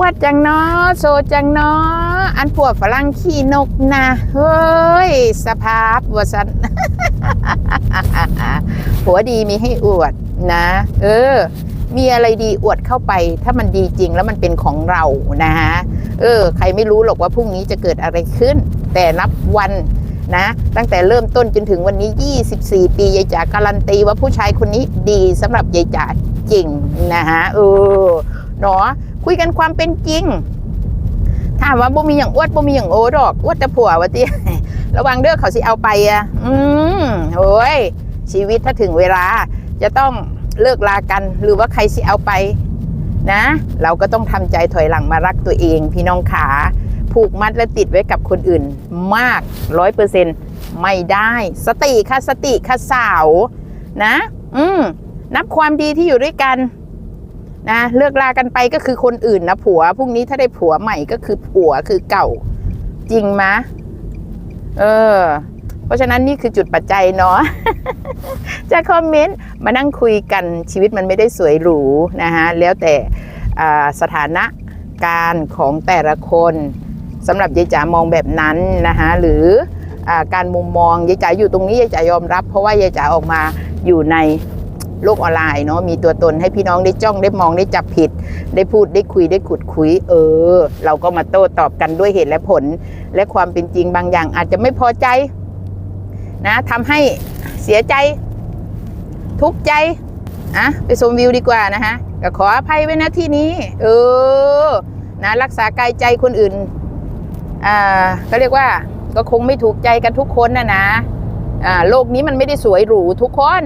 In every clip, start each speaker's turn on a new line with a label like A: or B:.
A: อวดจังเนาะโซจังเนาะอันปวดฝรั่งขี้นกนะเฮ้ย สภาพวสันผัวดีมีให้อวดนะ เออ มีอะไรดีอวดเข้าไป ถ้ามันดีจริงแล้วมันเป็นของเรานะฮะเออ ใครไม่รู้หรอกว่าพรุ่งนี้จะเกิดอะไรขึ้น แต่นับวันนะ ตั้งแต่เริ่มต้นจนถึงวันนี้ 24 ปียายจ๋าการันตีว่าผู้ชายคนนี้ดีสำหรับยายจ๋าจริงนะฮะเออ เนาะคุยกันความเป็นจริงถามว่าบ่มีอย่างอวดบ่มีอย่างโอดอกอวดแต่ผัววะติระวังเด้อเขาสิเอาไปอะ อืมโอ้ยชีวิตถ้าถึงเวลา จะต้องเลิกลากัน หรือว่าใครสิเอาไป นะ เราก็ต้องทำใจถอยหลังมารักตัวเอง พี่น้องขาผูกมัดและติดไว้กับคนอื่น มากร้อยเปอร์เซ็นต์ไม่ได้ สติค่ะสติค่ะสาว นะ อืมนับความดีที่อยู่ด้วยกัน นะเลิกลากันไปก็คือคนอื่นนะผัวพรุ่งนี้ถ้าได้ผัวใหม่ก็คือผัวคือเก่า จริงมะเออ เพราะฉะนั้นนี่คือจุดปัจจัยเนาะจะคอมเมนต์มานั่งคุยกันชีวิตมันไม่ได้สวยหรูนะฮะแล้วแต่อ่าสถานะการของแต่ละคนสำหรับยายจ๋ามองแบบนั้นนะคะหรืออาการมุมมองยายจ๋าอยู่ตรงนี้ยายจ๋ายอมรับ เพราะว่ายายจ๋าออกมาอยู่ใน โลกออนไลน์เนาะมีตัวตนให้พี่น้องได้จ้องได้มองได้จับผิด ได้พูดได้คุยได้ขุดคุย เออ เราก็มาโต้ตอบกันด้วยเหตุและผล และความเป็นจริงบางอย่างอาจจะไม่พอใจ นะทำให้เสียใจ ทุกข์ใจอะไปชมวิวดีกว่านะฮะก็ขออภัยไว้นะที่นี้ เออ นะรักษากายใจคนอื่น อ่าก็เรียกว่าก็คงไม่ถูกใจกันทุกคนนะนะ อ่า โลกนี้มันไม่ได้สวยหรูทุกคน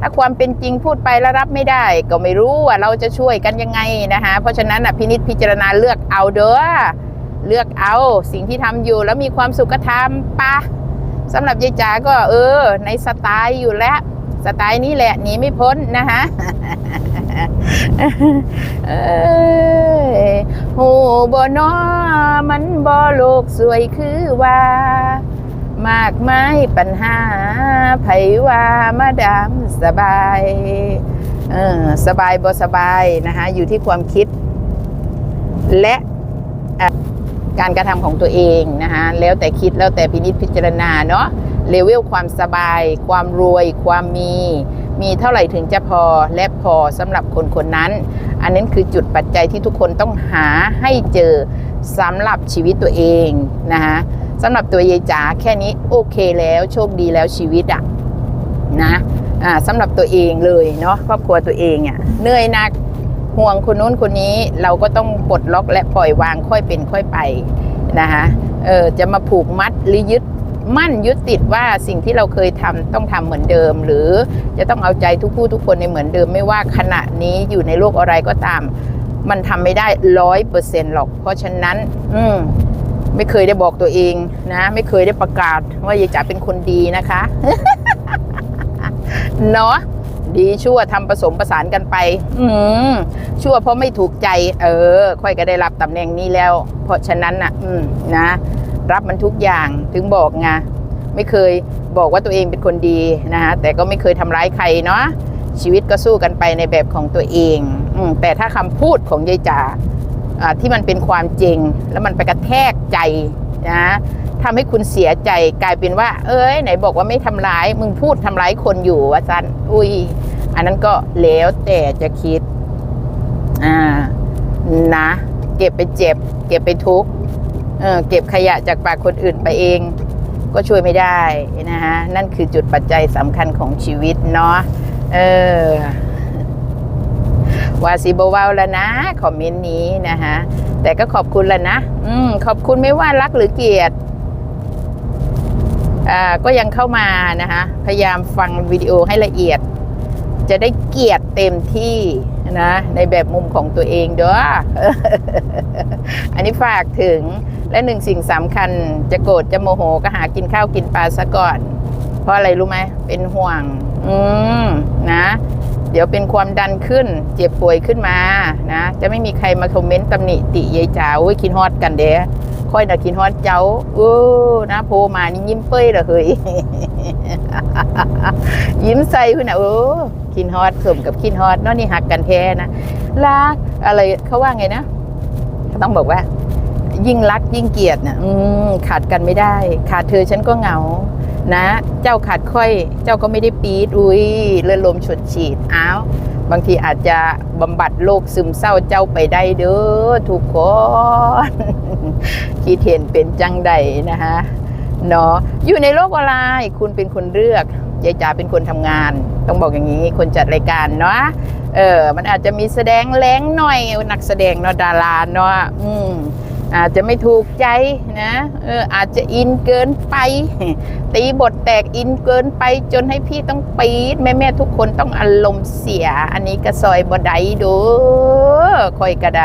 A: ถ้าความเป็นจริงพูดไปแล้วรับไม่ได้ ก็ไม่รู้ว่าเราจะช่วยกันยังไงนะคะ เพราะฉะนั้นอะพินิจพิจารณาเลือกเอาเด้อเลือกเอาสิ่งที่ทำอยู่แล้วมีความสุขก็ทำปะสำหรับยายจ๋าก็เออ ในสไตล์อยู่แล้ว สไตล์นี้แหละหนีไม่พ้นนะคะเอ้ยโบ่นอมันบ่โลกสวยคือว่า มากมายปัญหาไผว่ามาดามสบายเออสบายบ่สบายนะคะอยู่ที่ความคิด และการกระทำของตัวเองนะคะแล้วแต่คิดแล้วแต่พินิจพิจารณาเนาะเลเวลความสบาย ความรวย ความมี มีเท่าไหร่ถึงจะพอและพอสำหรับคนคนนั้น อันนั้นคือจุดปัจจัยที่ทุกคนต้องหาให้เจอสำหรับชีวิตตัวเองนะคะ สำหรับตัวยายจ๋าแค่นี้โอเคแล้วโชคดีแล้วชีวิตอะนะอ่าสำหรับตัวเองเลยเนาะครอบครัวตัวเองอะเหนื่อยหนักห่วงคนนู้นคนนี้เราก็ต้องปลดล็อกและปล่อยวางค่อยเป็นค่อยไปนะคะเออจะมาผูกมัดหรือยึดมั่นยึดติดว่าสิ่งที่เราเคยทำต้องทำเหมือนเดิม หรือจะต้องเอาใจทุกผู้ทุกคนในเหมือนเดิม ไม่ว่าขณะนี้อยู่ในโลกอะไรก็ตาม มันทำไม่ได้ร้อยเปอร์เซ็นต์หรอก เพราะฉะนั้น อืม ไม่เคยได้บอกตัวเองนะ ไม่เคยได้ประกาศว่ายายจ๋าเป็นคนดีนะคะเนาะดีชั่วทำผสมประสานกันไป อืมชั่วเพราะไม่ถูกใจ เออ ค่อยก็ได้รับตำแหน่งนี้แล้ว เพราะฉะนั้นนะอืมนะ รับมันทุกอย่างถึงบอกไงไม่เคยบอกว่าตัวเองเป็นคนดีนะฮะแต่ก็ไม่เคยทำร้ายใครเนาะชีวิตก็สู้กันไปในแบบของตัวเองอมแต่ถ้าคำพูดของยายจ๋าอ่า ที่มันเป็นความจริง แล้วมันไปกระแทกใจนะทำให้คุณเสียใจกลายเป็นว่า เอ้ยไหนบอกว่าไม่ทำร้าย มึงพูดทำร้ายคนอยู่ว่าจันอุ้ย อันนั้นก็แล้วแต่จะคิดอ่านะ เก็บไปเจ็บ เก็บไปทุกเออเก็บขยะจากปากคนอื่นไปเอง ก็ช่วยไม่ได้นะฮะนั่นคือจุดปัจจัยสำคัญของชีวิตเนาะเออ ว่าสิบเวาแล้วนะคอมเมนต์นี้นะคะแต่ก็ขอบคุณแล้วนะ อืมขอบคุณไม่ว่ารักหรือเกลียดอ่าก็ยังเข้ามานะคะพยายามฟังวิดีโอให้ละเอียด จะได้เกียรติเต็มที่นะในแบบมุมของตัวเองเด้ออันนี้ฝากถึงและหนึ่งสิ่งสำคัญจะโกรธจะโมโหก็หากินข้าวกินปลาซะก่อน เพราะอะไรรู้ไหมเป็นห่วง อืมนะ เดี๋ยวเป็นความดันขึ้น เจ็บป่วยขึ้นมานะ จะไม่มีใครมาคอมเมนต์ตำหนิติยายจ๋าโอ้ยคินฮอดกันเด้ค่อยนะคินฮอดเจ้าเออนะโพมานี่ยิ้มเป้ยเหรอเฮ้ยยิ้มใส่คุณนะเออคินฮอดสมกับคินฮอดเนาะนี่หักกันแท้นะรักอะไรเขาว่าไงนะต้องบอกว่า ยิ่งรักยิ่งเกลียดนะอืมขาดกันไม่ได้ ขาดเธอฉันก็เหงา นะ เจ้าขาดค่อย เจ้าก็ไม่ได้ปีดอุ้ยเลือดลมฉดฉีดอ้าวบางทีอาจจะบำบัดโรคซึมเศร้าเจ้าไปได้เด้อทุกคนคิดเห็นเป็นจังใดนะคะเนาะอยู่ในโลกออนไลน์คุณเป็นคนเลือกยายจ๋าเป็นคนทำงาน ต้องบอกอย่างนี้คนจัดรายการเนาะเออมันอาจจะมีแสดงแรงหน่อยนักแสดงเนาะดาราเนาะอืม อาจจะไม่ถูกใจนะเอออาจจะอินเกินไป ตีบทแตกอินเกินไปจนให้พี่ต้องปี๊ดแม่แม่ทุกคนต้องอารมณ์เสีย อันนี้ก็ซอยบดไดดูคอยกระได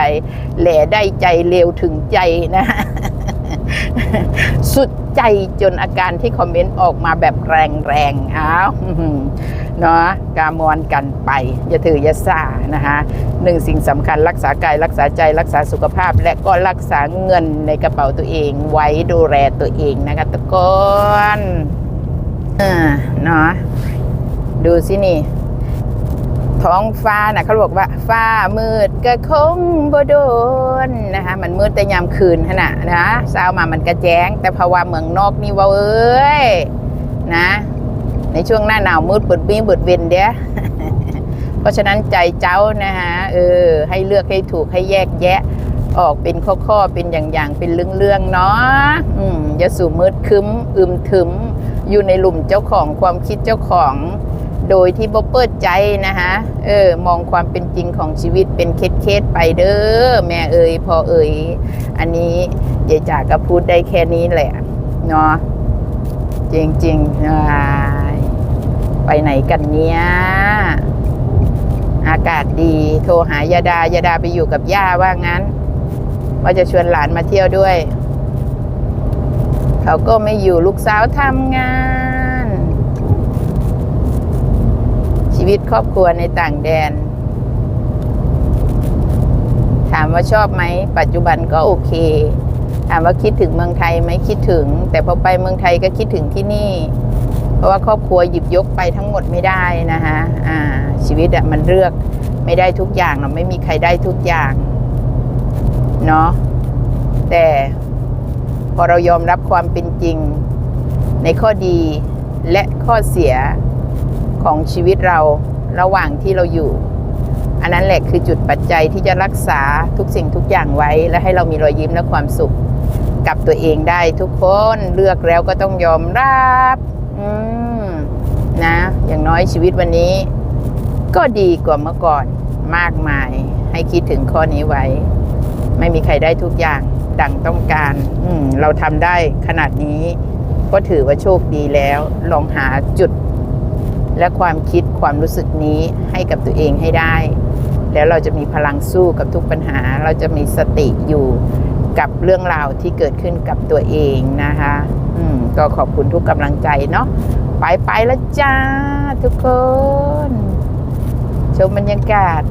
A: แหล่ได้ใจเร็วถึงใจนะสุดใจจนอาการที่คอมเมนต์ออกมาแบบแรงๆอ้าว เนาะกามอนกันไปอย่าถืออย่าสานะคะหนึ่งสิ่งสำคัญรักษากายรักษาใจรักษาสุขภาพ และก็รักษาเงินในกระเป๋าตัวเองไว้ดูแลตัวเองนะคะทุกคนอ่าเนาะดูสินี่ท้องฟ้านะเขาบอกว่า ฟ้ามืดก็คงบ่โดนนะคะมันมืดแต่ยามคืนขนาดนะเช้ามามันก็แจ้ง แต่ภาวะเมืองนอกนี่ว่าเอ้ยนะ ในช่วงหน้าหนาวมืดเปิดวิ่งเปิดเวนเดียเพราะฉะนั้นใจเจ้านะฮะเออให้เลือกให้ถูกให้แยกแยะ ออกเป็นข้อๆเป็นอย่างๆเป็นเรื่องๆเนาะอืมอย่าสู่มืดคึ้มอึมถึม อยู่ในหลุมเจ้าของความคิดเจ้าของ โดยที่บ่เปิดใจนะคะเออมองความเป็นจริงของชีวิตเป็นเคสๆไปเด้อแม่เอ่ยพ่อเอ่ยอันนี้ยายจ๋าก็พูดได้แค่นี้แหละเนาะจริงๆอ่า ไปไหนกันเนี้ยอากาศดี โทรหายาดายาดาไปอยู่กับย่าว่างั้น ว่าจะชวนหลานมาเที่ยวด้วย เขาก็ไม่อยู่ลูกสาวทำงาน ชีวิตครอบครัวในต่างแดน ถามว่าชอบไหม ปัจจุบันก็โอเค ถามว่าคิดถึงเมืองไทยไหมคิดถึง แต่พอไปเมืองไทยก็คิดถึงที่นี่ เพราะว่าครอบครัวหยิบยกไปทั้งหมดไม่ได้นะคะอ่าชีวิตอะมันเลือกไม่ได้ทุกอย่างเราไม่มีใครได้ทุกอย่างเนาะแต่พอเรายอมรับความเป็นจริงในข้อดีและข้อเสียของชีวิตเราระหว่างที่เราอยู่ อันนั้นแหละคือจุดปัจจัยที่จะรักษาทุกสิ่งทุกอย่างไว้ และให้เรามีรอยยิ้มและความสุขกับตัวเองได้ทุกคนเลือกแล้วก็ต้องยอมรับ อืมนะ อย่างน้อยชีวิตวันนี้ ก็ดีกว่าเมื่อก่อนมากมาย ให้คิดถึงข้อนี้ไว้ ไม่มีใครได้ทุกอย่าง ดังต้องการ อืม เราทำได้ขนาดนี้ ก็ถือว่าโชคดีแล้ว ลองหาจุด และความคิดความรู้สึกนี้ให้กับตัวเองให้ได้ แล้วเราจะมีพลังสู้กับทุกปัญหา เราจะมีสติอยู่ กับเรื่องราวที่เกิดขึ้นกับตัวเองนะคะอืมก็ขอบคุณทุกกำลังใจเนาะไปไปแล้วจ้าทุกคน ชมบรรยากาศ